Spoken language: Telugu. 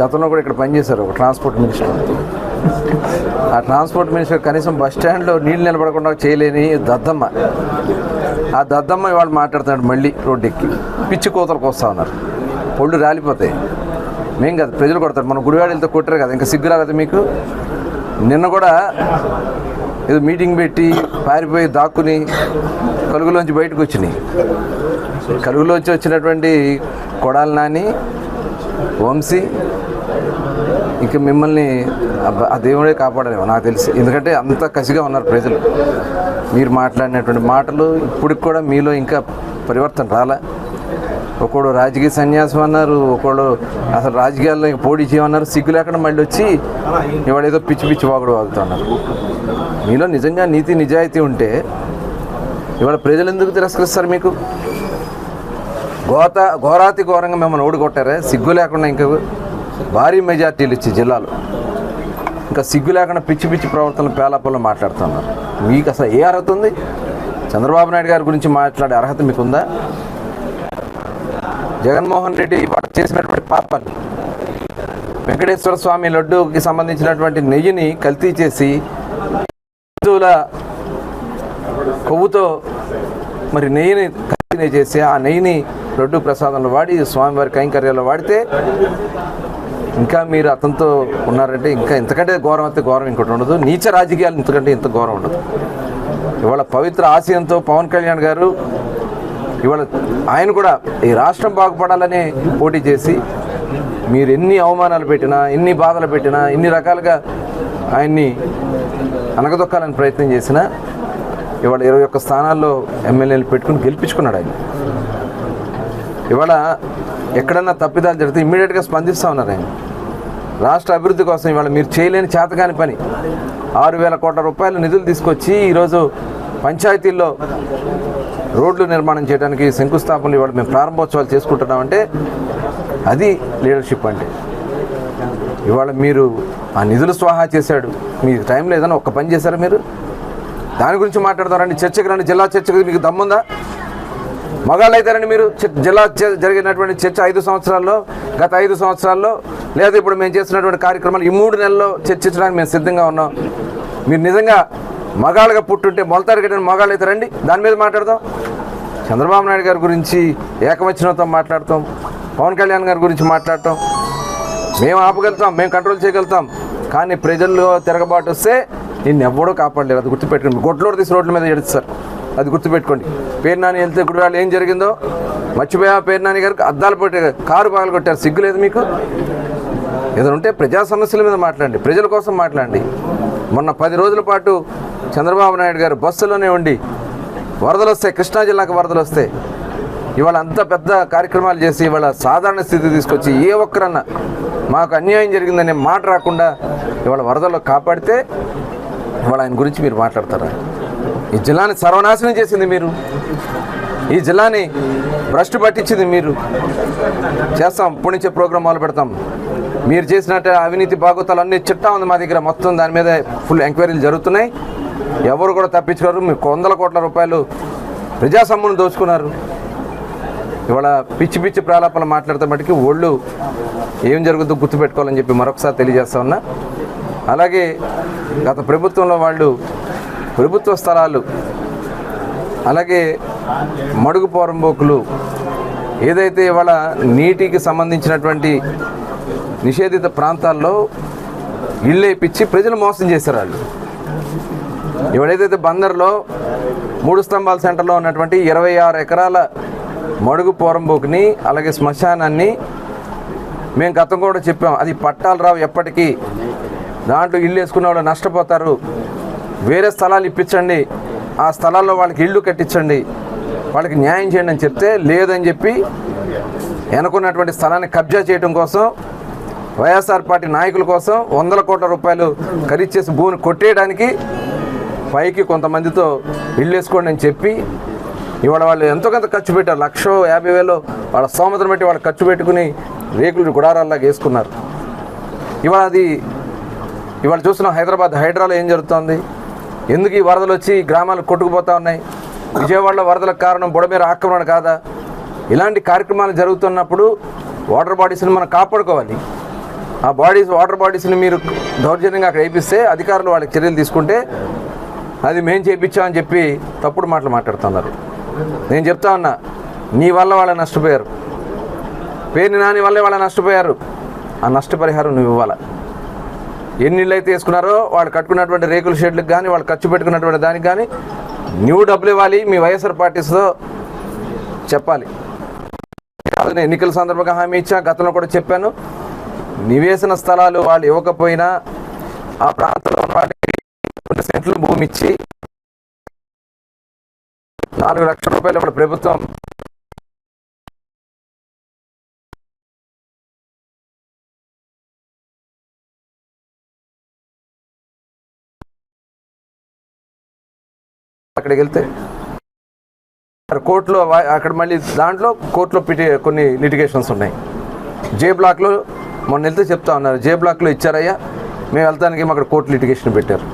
గతంలో కూడా ఇక్కడ పనిచేశారు ఒక ట్రాన్స్పోర్ట్ మినిస్టర్. ఆ ట్రాన్స్పోర్ట్ మినిస్టర్ కనీసం బస్ స్టాండ్లో నీళ్ళు నిలబడకుండా చేయలేని దద్దమ్మ. ఆ దద్దమ్మ ఇవాళ మాట్లాడుతున్నాడు మళ్ళీ రోడ్డు ఎక్కి పిచ్చి కోతలకు వస్తూ ఉన్నారు. పొళ్ళు రాలిపోతాయి. మేం కాదు ప్రజలు కొడతారు. మన గుడివాడ వెళ్తే కొట్టారు కదా. ఇంకా సిగ్గు రాలేదు మీకు? నిన్న కూడా ఏదో మీటింగ్ పెట్టి పారిపోయి దాక్కుని కలుగులోంచి బయటకు వచ్చినాయి. కలుగులోంచి వచ్చినటువంటి కొడాలి నాని వంశీ ఇంకా మిమ్మల్ని ఆ దేవుడే కాపాడలేమో నాకు తెలిసి. ఎందుకంటే అంత కసిగా ఉన్నారు ప్రజలు. మీరు మాట్లాడినటువంటి మాటలు ఇప్పటికి కూడా మీలో ఇంకా పరివర్తన రాలే? ఒకడు రాజకీయ సన్యాసం అన్నారు ఒకడు అసలు రాజకీయాల్లో పోటీ చేయమన్నారు సిగ్గు లేకుండా మళ్ళీ వచ్చి ఇవాడు ఏదో పిచ్చి పిచ్చి వాగుడు వాగుతున్నారు. మీలో నిజంగా నీతి నిజాయితీ ఉంటే ఇవాళ ప్రజలు ఎందుకు తిరస్కరిస్తారు మీకు? గోత ఘోరాతి ఘోరంగా మిమ్మల్ని ఓడికొట్టారే సిగ్గు లేకుండా ఇంకా భారీ మెజార్టీలు ఇచ్చే జిల్లాలో. ఇంకా సిగ్గు లేకుండా పిచ్చి పిచ్చి ప్రవర్తనలు పేలాపల్లో మాట్లాడుతున్నారు. మీకు అసలు ఏ అర్హత ఉంది? చంద్రబాబు నాయుడు గారి గురించి మాట్లాడే అర్హత మీకుందా జగన్మోహన్ రెడ్డి వాడు చేసినటువంటి పాపాలు. వెంకటేశ్వర స్వామి లడ్డూకి సంబంధించినటువంటి నెయ్యిని కల్తీ చేసి హిందువుల కొవ్వుతో మరి నెయ్యిని కల్తీ చేసి ఆ నెయ్యిని లడ్డు ప్రసాదంలో వాడి స్వామివారి కైంకర్యాల్లో వాడితే ఇంకా మీరు అతనితో ఉన్నారంటే ఇంకా ఇంతకంటే ఘోరం అయితే ఘోరం ఇంకోటి ఉండదు. నీచ రాజకీయాలు ఇంతకంటే ఇంత ఘోరం ఉండదు. ఇవాళ పవిత్ర ఆశయంతో పవన్ కళ్యాణ్ గారు ఇవాళ ఆయన కూడా ఈ రాష్ట్రం బాగుపడాలని పోటీ చేసి మీరు ఎన్ని అవమానాలు పెట్టినా ఎన్ని బాధలు పెట్టినా ఎన్ని రకాలుగా ఆయన్ని అనగదొక్కాలని ప్రయత్నం చేసినా ఇవాళ ఇరవై ఒక్క స్థానాల్లో ఎమ్మెల్యేలు పెట్టుకుని గెలిపించుకున్నాడు ఆయన. ఇవాళ ఎక్కడన్నా తప్పిదాలు జరిగితే ఇమ్మీడియట్గా స్పందిస్తూ ఉన్నారు ఆయన. రాష్ట్ర అభివృద్ధి కోసం ఇవాళ మీరు చేయలేని చేతకాని పని. ఆరు వేల కోట్ల రూపాయల నిధులు తీసుకొచ్చి ఈరోజు పంచాయతీల్లో రోడ్లు నిర్మాణం చేయడానికి శంకుస్థాపనలు ఇవాళ మేము ప్రారంభోత్సవాలు చేసుకుంటున్నామంటే అది లీడర్షిప్ అంటే ఇవాళ మీరు ఆ నిధులు స్వాహా చేశాడు. మీ టైం లేదని ఒక్క పని చేశారా మీరు? దాని గురించి మాట్లాడతారండి చర్చకు రండి జిల్లా చర్చకు మీకు దమ్ముందా? మగాళ్ళు అయితారండి మీరు జిల్లా జరిగినటువంటి చర్చ ఐదు సంవత్సరాల్లో గత ఐదు సంవత్సరాల్లో లేదా ఇప్పుడు మేము చేస్తున్నటువంటి కార్యక్రమాలు ఈ మూడు నెలల్లో చర్చించడానికి మేము సిద్ధంగా ఉన్నాం. మీరు నిజంగా మగాళ్ళగా పుట్టుంటే మొలతారు మగాళ్ళు మగాళ్ళు రండి. దాని మీద మాట్లాడదాం. చంద్రబాబు నాయుడు గారి గురించి ఏకవచనంతో మాట్లాడతాం. పవన్ కళ్యాణ్ గారి గురించి మాట్లాడటం మేము ఆపగలుగుతాం మేము కంట్రోల్ చేయగలుగుతాం. కానీ ప్రజల్లో తిరగబాటు వస్తే నిన్ను ఎవడో కాపాడలేరు. అది గుర్తుపెట్టుకోండి. గొడ్లోడు తీసి రోడ్ల మీద ఎడుస్తారు అది గుర్తుపెట్టుకోండి. పేరు నాని వెళ్తే ఇప్పుడు ఏం జరిగిందో? మర్చిపోయా పేరు నాని గారికి అద్దాలు పెట్టి కారు పగలు కొట్టారు సిగ్గు లేదు మీకు? ఏదైనా ఉంటే ప్రజా సమస్యల మీద మాట్లాడండి ప్రజల కోసం మాట్లాడండి. మొన్న పది రోజుల పాటు చంద్రబాబు నాయుడు గారు బస్సులోనే ఉండి వరదలు వస్తాయి కృష్ణా జిల్లాకు వరదలు వస్తాయి ఇవాళ అంత పెద్ద కార్యక్రమాలు చేసి ఇవాళ సాధారణ స్థితి తీసుకొచ్చి ఏ ఒక్కరన్నా మాకు అన్యాయం జరిగిందనే మాట రాకుండా ఇవాళ వరదల్లో కాపాడితే ఇవాళ ఆయన గురించి మీరు మాట్లాడతారా? ఈ జిల్లాని సర్వనాశనం చేసింది మీరు. ఈ జిల్లాని భ్రష్టు పట్టించింది మీరు. చేస్తాం ఇప్పటి ప్రోగ్రాం మొదలు పెడతాం మీరు చేసినట్టు అవినీతి బాగుతాలు అన్ని చిట్టా ఉంది మా దగ్గర. మొత్తం దాని మీద ఫుల్ ఎంక్వైరీలు జరుగుతున్నాయి. ఎవరు కూడా తప్పించుకోరు. మీకు వందల కోట్ల రూపాయలు ప్రజాసమ్మును దోచుకున్నారు. ఇవాళ పిచ్చి పిచ్చి ప్రాలాపాలు మాట్లాడితే మటుకి ఒళ్ళు ఏం జరుగుతుందో గుర్తుపెట్టుకోవాలని చెప్పి మరొకసారి తెలియజేస్తా ఉన్నా. అలాగే గత ప్రభుత్వంలో వాళ్ళు ప్రభుత్వ స్థలాలు అలాగే మడుగు పోరంబోకులు ఏదైతే ఇవాళ నీటికి సంబంధించినటువంటి నిషేధిత ప్రాంతాల్లో ఇళ్ళు వేయించి ప్రజలు మోసం చేశారు వాళ్ళు. ఎవడైతే బందర్లో మూడు స్తంభాల సెంటర్లో ఉన్నటువంటి ఇరవై ఆరు ఎకరాల మడుగు పోరంబోకుని అలాగే శ్మశానాన్ని మేము గతం కూడా చెప్పాం. అది పట్టాలు రావు ఎప్పటికీ. దాంట్లో ఇల్లు వేసుకున్న వాళ్ళు నష్టపోతారు. వేరే స్థలాలు ఇప్పించండి. ఆ స్థలాల్లో వాళ్ళకి ఇల్లు కట్టించండి. వాళ్ళకి న్యాయం చేయండి అని చెప్తే లేదని చెప్పి వెనుకున్నటువంటి స్థలాన్ని కబ్జా చేయడం కోసం వైఎస్ఆర్ పార్టీ నాయకుల కోసం వందల కోట్ల రూపాయలు ఖరీదు చేసి భూమిని కొట్టేయడానికి పైకి కొంతమందితో ఇల్లు వేసుకోండి అని చెప్పి ఇవాళ వాళ్ళు ఎంతో కొంత ఖర్చు పెట్టారు. లక్ష యాభై వేలు వాళ్ళ స్తోమతను బట్టి వాళ్ళు ఖర్చు పెట్టుకుని రేకులు గుడారాల్లాగా వేసుకున్నారు. ఇవాళ అది ఇవాళ చూస్తున్నాం హైదరాబాద్ హైడ్రాలో ఏం జరుగుతోంది? ఎందుకు ఈ వరదలు వచ్చి గ్రామాలు కొట్టుకుపోతా ఉన్నాయి? విజయవాడలో వరదలకు కారణం బుడమేర ఆక్రమణ కాదా? ఇలాంటి కార్యక్రమాలు జరుగుతున్నప్పుడు వాటర్ బాడీస్ని మనం కాపాడుకోవాలి. ఆ బాడీస్ వాటర్ బాడీస్ని మీరు దౌర్జన్యంగా అక్కడ వేయిస్తే అధికారులు వాళ్ళకి చర్యలు తీసుకుంటే అది మేము చేయించామని చెప్పి తప్పుడు మాటలు మాట్లాడుతున్నారు. నేను చెప్తా ఉన్నా నీ వల్ల వాళ్ళు నష్టపోయారు. పేరుని నాని వల్లే వాళ్ళు నష్టపోయారు. ఆ నష్టపరిహారం నువ్వు ఇవ్వాలి? ఎన్ని ఇళ్ళు అయితే వేసుకున్నారో వాళ్ళు కట్టుకున్నటువంటి రేకుల షెడ్లకు కానీ వాళ్ళు ఖర్చు పెట్టుకున్నటువంటి దానికి కానీ నువ్వు డబ్బులు ఇవ్వాలి మీ వైఎస్ఆర్ పార్టీస్తో చెప్పాలి. కాదు నేను ఎన్నికల సందర్భంగా హామీ ఇచ్చా గతంలో కూడా చెప్పాను. నివేశన స్థలాలు వాళ్ళు ఇవ్వకపోయినా ఆ ప్రాంతంలో వాళ్ళకి కొన్ని సెంట్లు భూమి ఇచ్చి నాలుగు లక్షల రూపాయలు ఇప్పుడు ప్రభుత్వం. అక్కడికి వెళ్తే కోర్టులో అక్కడ మళ్ళీ దాంట్లో కోర్టులో పిటి కొన్ని లిటిగేషన్స్ ఉన్నాయి. జే బ్లాక్లో మొన్న వెళ్తే చెప్తా ఉన్నారు జే బ్లాక్లో ఇచ్చారయ్యా. మేము వెళ్తానికి అక్కడ కోర్టు లిటిగేషన్ పెట్టారు.